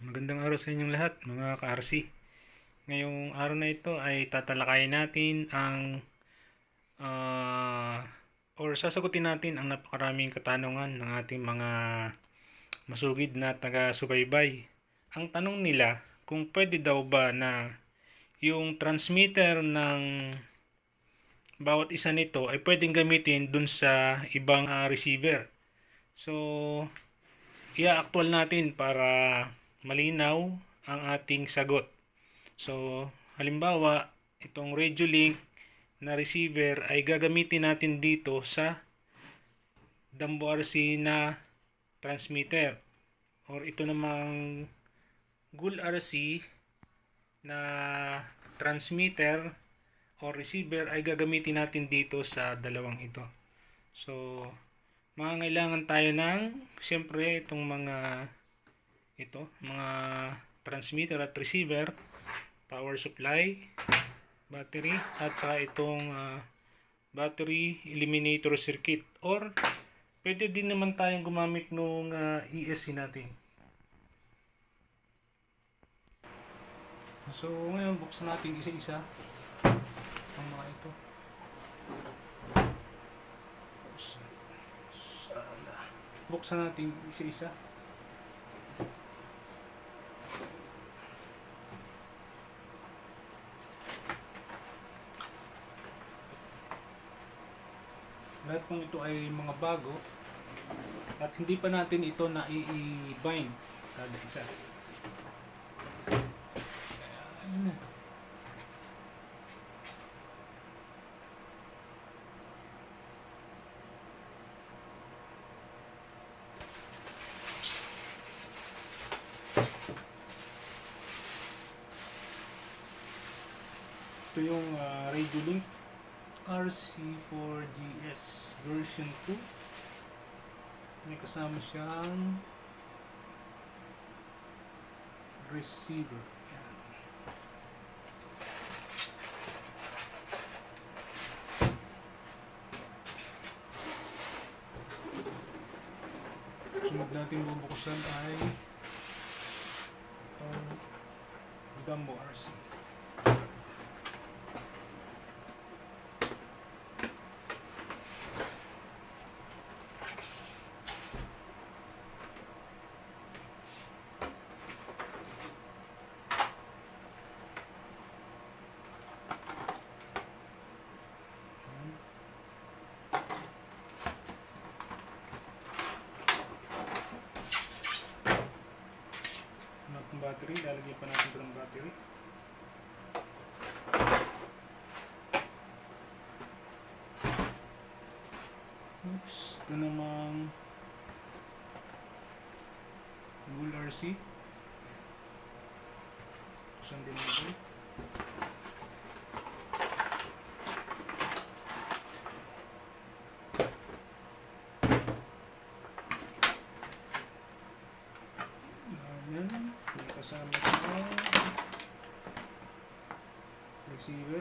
Magandang araw sa inyong lahat, mga ka-RC. Ngayong araw na ito ay tatalakayin natin ang ah, or sasagutin natin ang napakaraming katanungan ng ating mga masugid na taga-subaybay. Ang tanong nila kung pwede daw ba na yung transmitter ng bawat isa nito ay pwedeng gamitin dun sa ibang ah, receiver. So, i-actual natin para malinaw ang ating sagot. So, halimbawa, itong radio link na receiver ay gagamitin natin dito sa Dambo RC na transmitter. Or ito namang Gul RC na transmitter or receiver ay gagamitin natin dito sa dalawang ito. So, mangangailangan tayo ng siyempre itong mga ito, mga transmitter at receiver, power supply, battery, at saka itong ah, battery eliminator circuit. Or, pwede din naman tayong gumamit nung ah, ESC natin. So, ngayon, buksan natin isa-isa ang mga ito. Buksan natin isa-isa. Lahat ng ito ay mga bago at hindi pa natin ito na i-bind kada isa. Ito yung ah, Radio Link RC4GS version 2. May kasama siyang receiver. Yan. Sunod natin bubuksan ay ang Dumbo RC. Hanap ng battery, lalagyan pa natin ito ng battery. Oops, ito namang Google RC. Buksan din natin. Ayan, may kasama sa receiver.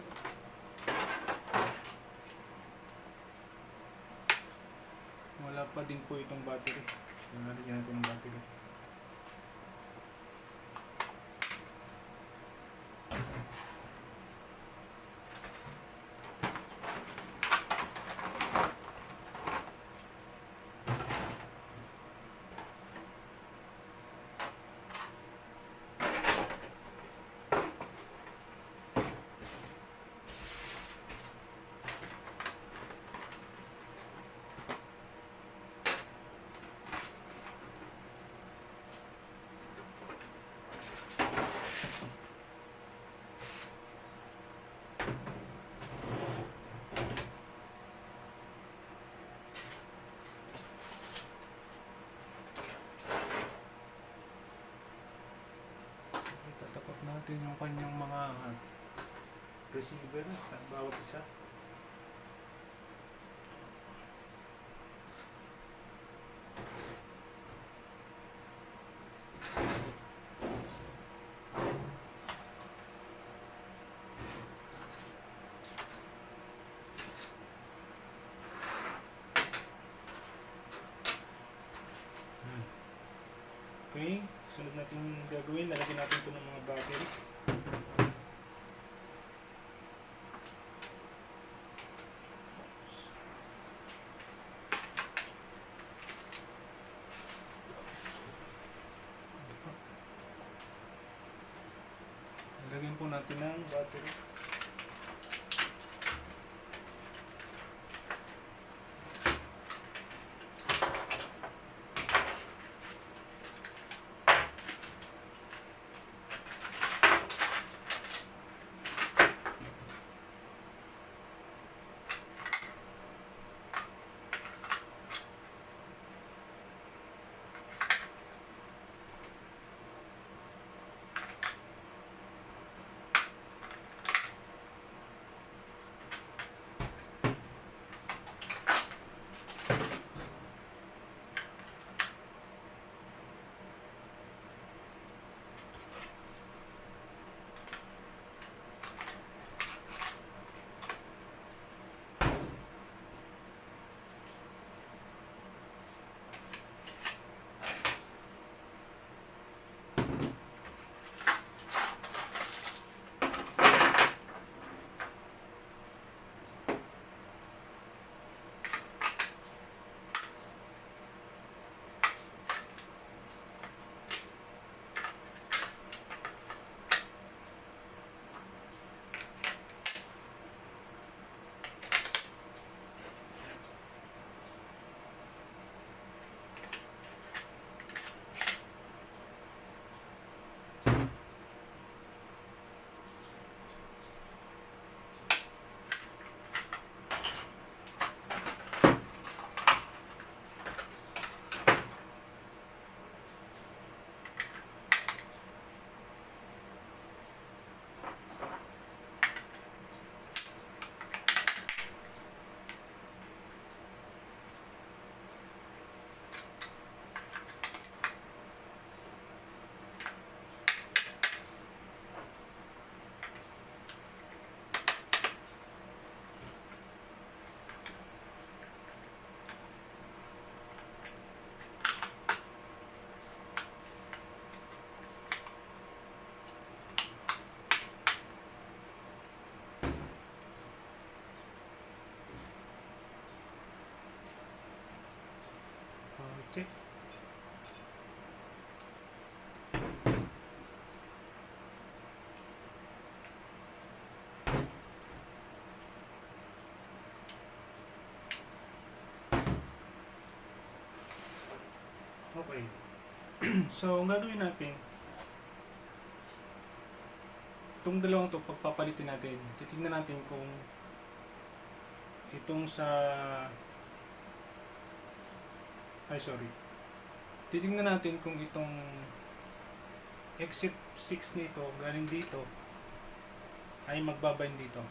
Wala pa din po itong battery. Lalagyan natin ng battery. Natin yung kanyang mga receiver sa bawat isa. Okay. Sunod natin gagawin, lalagyan natin ito ng mga battery. Check. Okay. so, ang gagawin natin, itong dalawang to pagpapalitin natin, titingnan natin kung itong sa ay sorry. Titingnan natin kung itong exit 6 nito galing dito ay magbabind dito.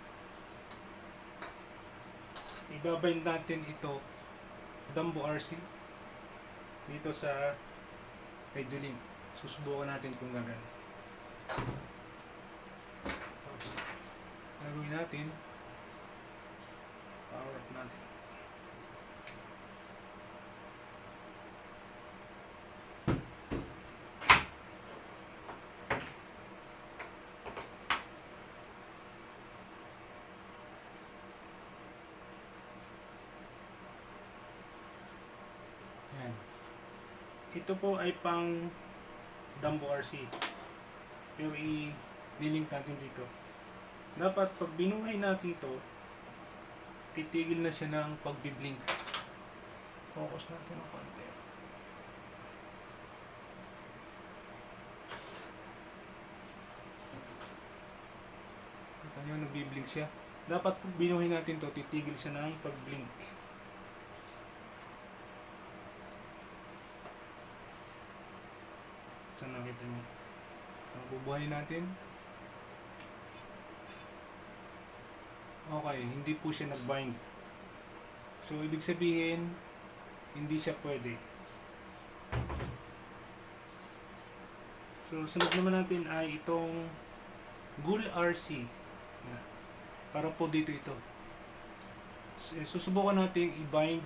Ibabind natin ito Dumbo RC dito sa Redulink susubukan natin kung gagana so, gagawin natin power up natin Yan. Ito po ay pang Dumbo RC. Pero i-link natin dito. Dapat pag binuhay natin to, titigil na siya ng pagbiblink. Focus natin ng konti. Kita nyo, nagbiblink siya. Dapat pag binuhay natin to, titigil siya ng pagblink. Saan nakita nyo? Ang bubuhayin natin. Okay, hindi po siya nag-bind. So, ibig sabihin, hindi siya pwede. So, sunod naman natin ay itong Gul RC. Para po dito ito. Susubukan natin i-bind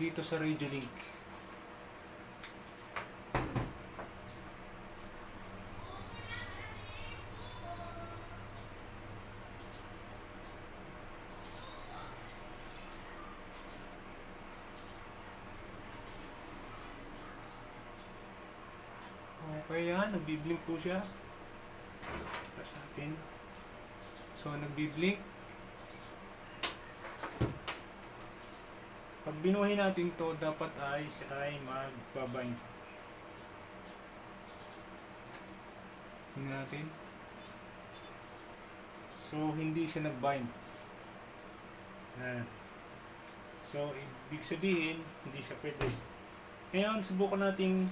dito sa radio link. Nagbiblink po siya. Tapos natin. So, nagbiblink. Pag binuhay natin to, dapat ay siya ay magbabind. Tingnan natin. So, hindi siya nag-bind. Yan. So, ibig sabihin, hindi siya pwede. Ngayon, subukan nating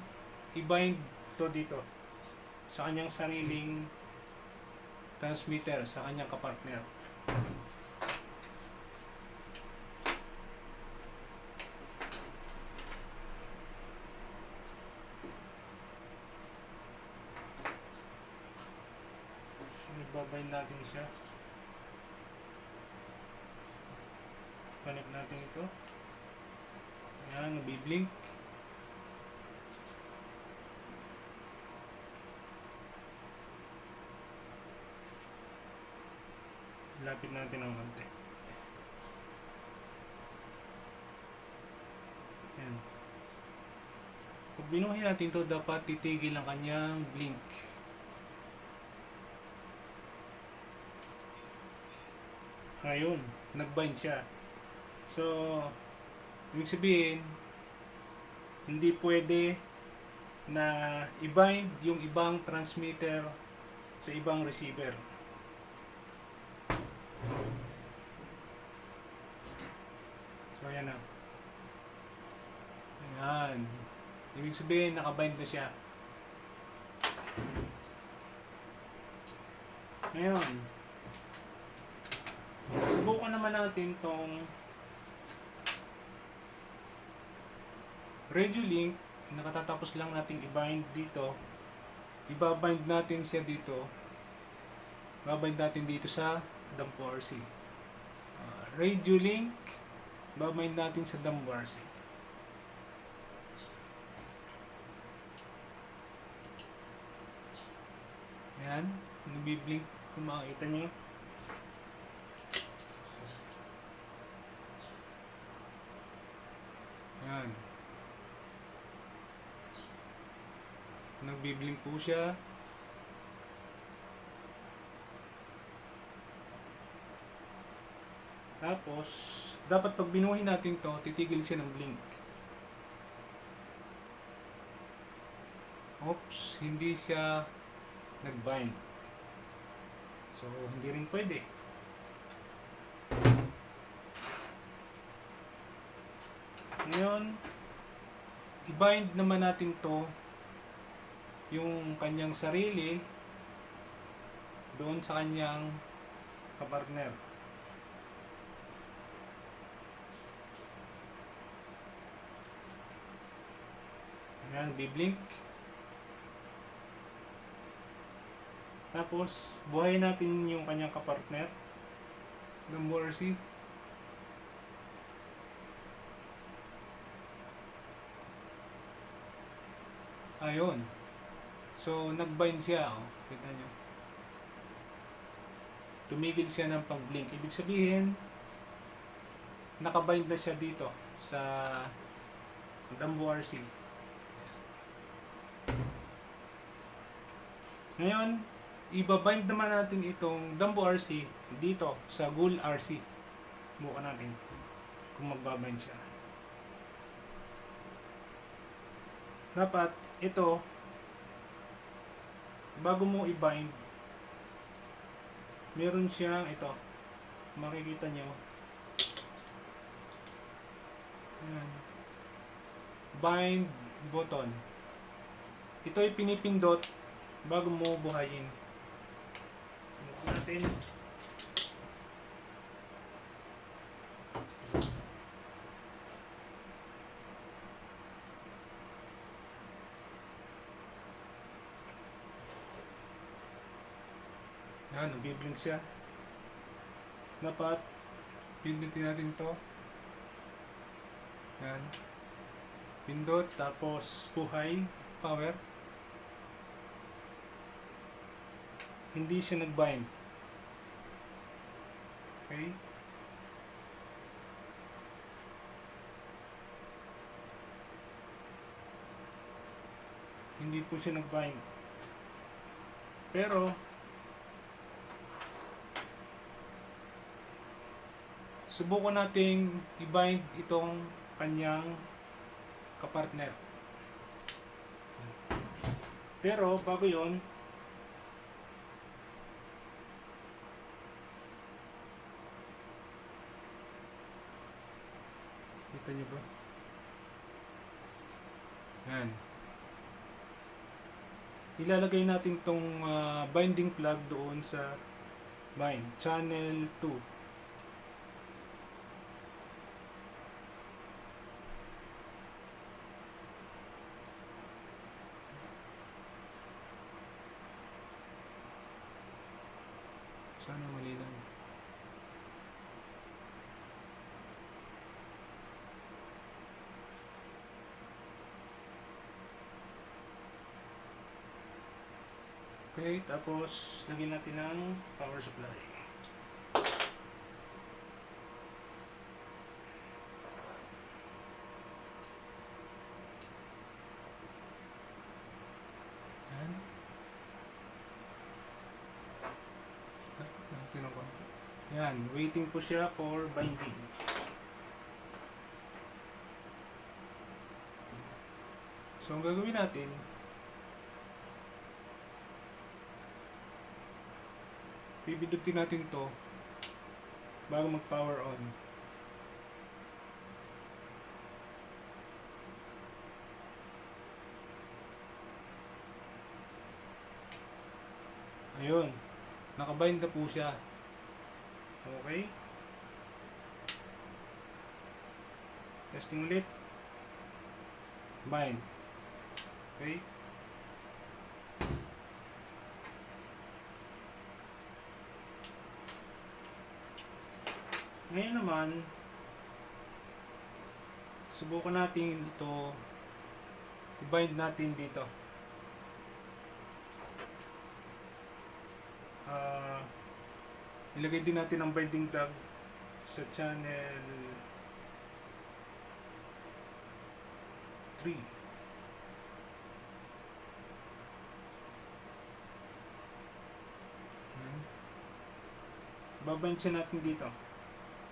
i-bind to dito sa kanyang sariling transmitter, sa kanyang kapartner. So, ibabind natin siya. Connect natin ito. Ayan, nabiblink. Lapit natin ang konti. Ayan. Pag binuhay natin to dapat titigil ang kanyang blink. Ayun, nag-bind siya. So, ibig sabihin, hindi pwede na i-bind yung ibang transmitter sa ibang receiver. So, ayan na. Ayan. Ibig sabihin, nakabind na siya. Ngayon, subukan naman natin tong radio link nakatatapos lang natin i-bind dito ibabind natin siya dito babind natin dito sa Dampo RC uh, radio link babind natin sa Dampo RC yan nabiblink kung makikita nyo yan Nagbiblink po siya. Tapos, dapat pag binuhay natin to, titigil siya ng blink. Oops, hindi siya nag-bind. So, hindi rin pwede. Ngayon, i-bind naman natin to yung kanyang sarili doon sa kanyang kapartner. Ayan, biblink. Tapos, buhayin natin yung kanyang kapartner. Ng RC. Ayun. So, nag-bind siya. Oh. Kita nyo. Tumigil siya ng pag-blink. Ibig sabihin, nakabind na siya dito sa Dambo RC. Ngayon, ibabind naman natin itong Dambo RC dito sa Gul RC. Buka natin kung magbabind siya. Dapat ito bago mo i-bind, meron siyang ito. Makikita nyo. Ayan. Bind button. Ito ay pinipindot bago mo buhayin. Bukan natin. Yan, nagbiblink siya. Dapat, pindutin natin to. Yan. Pindot, tapos buhay, power. Hindi siya nag-bind. Okay? hindi po siya nag-bind. Pero, subukan nating i-bind itong kanyang kapartner. Pero, bago yon Kita niyo ba? Yan. Ilalagay natin tong ah, binding plug doon sa bind. Channel 2. Okay, tapos lagyan natin ng power supply. Yan. Natin ng konti. Yan, waiting po siya for binding. So, ang gagawin natin, Bibidutin natin to bago mag power on. Ayun. Nakabind na po siya. Okay. Testing ulit. Bind. Okay. Ngayon naman, subukan natin ito, i-bind natin dito. Ah, ilagay din natin ang binding plug sa channel 3. Hmm. Babind siya natin dito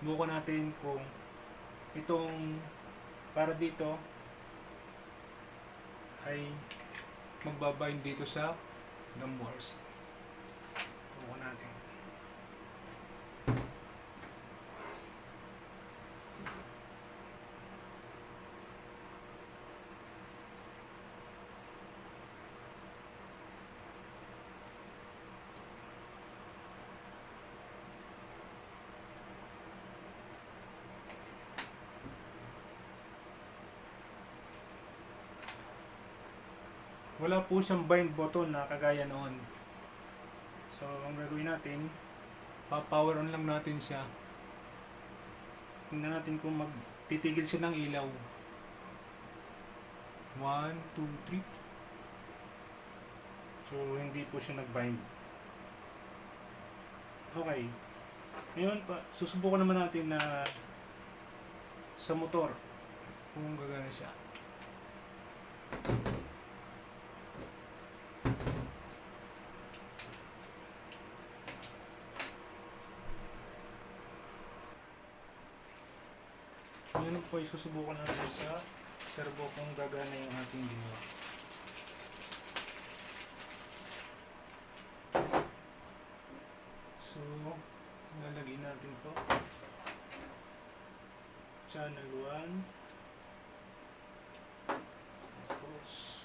buka natin kung itong para dito ay magbabind dito sa gum wars. Buka natin. Wala po siyang bind button na kagaya noon. So, ang gagawin natin, pa-power on lang natin siya. Tingnan natin kung magtitigil siya ng ilaw. 1, 2, 3. So, hindi po siya nag-bind. Okay. Ngayon, pa, susubukan naman natin na sa motor kung gagana siya. Ngayon po ay susubukan natin sa servo kung gagana yung ating ginawa. So, lalagay natin to. Channel 1. Tapos,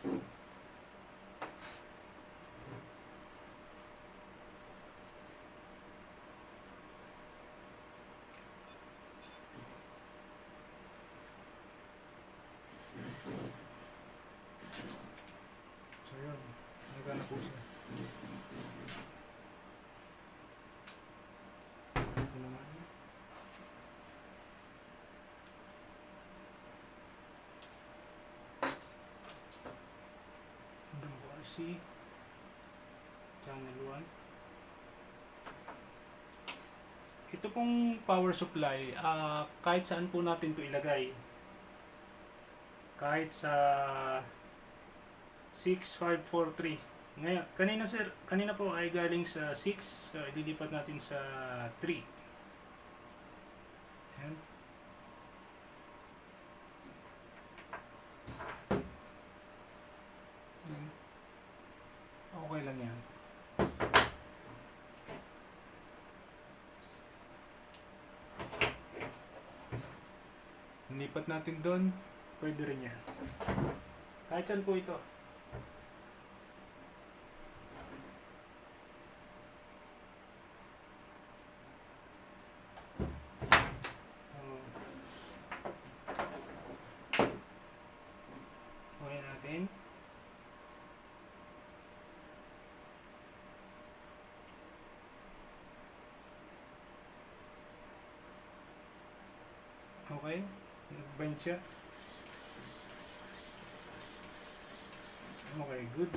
So yun, nagana po siya. Ito naman. WRC Channel 1 Ito pong power supply, ah, kahit saan po natin to ilagay. Kahit sa 6543. Ngayon, kanina sir, kanina po ay galing sa 6, so ililipat natin sa 3. Ayan. Ayan. Okay lang yan. Lipat natin doon, pwede rin yan. Kahit saan po ito. Oh. Okay natin. Okay. Nag-bind siya. Good.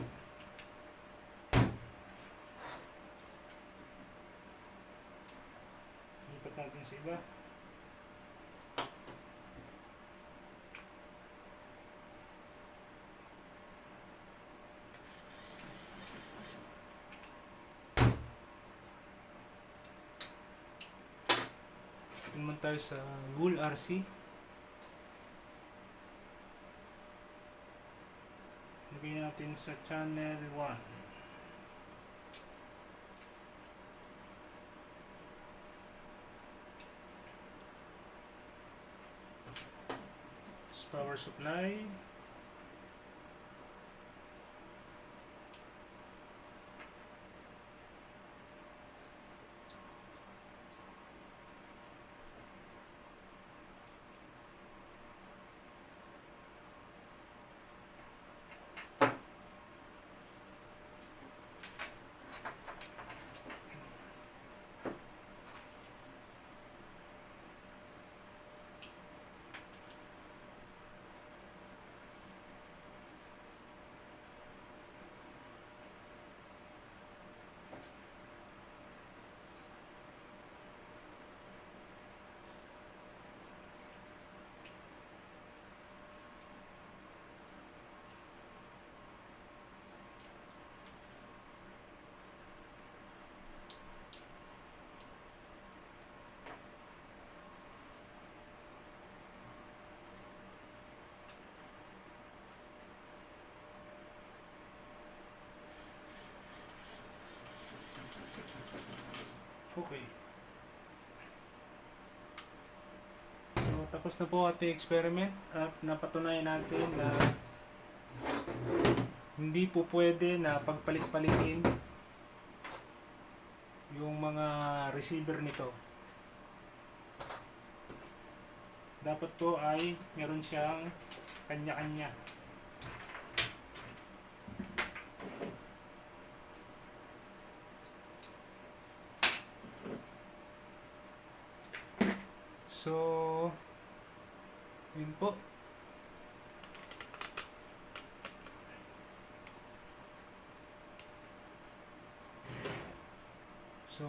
Lipat natin sa iba. Naman tayo sa Google RC. Natin sa channel 1. This power supply. Okay. So, tapos na po ating experiment at napatunayan natin na hindi po pwede na pagpalit-palitin yung mga receiver nito. Dapat po ay meron siyang kanya-kanya. So, yun po. So,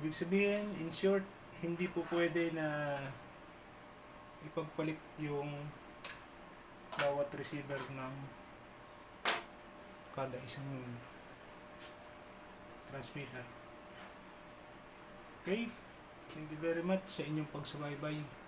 ibig sabihin, in short, hindi po pwede na ipagpalit yung bawat receiver ng kada isang transmitter. Okay? Thank you very much sa inyong pagsubaybay.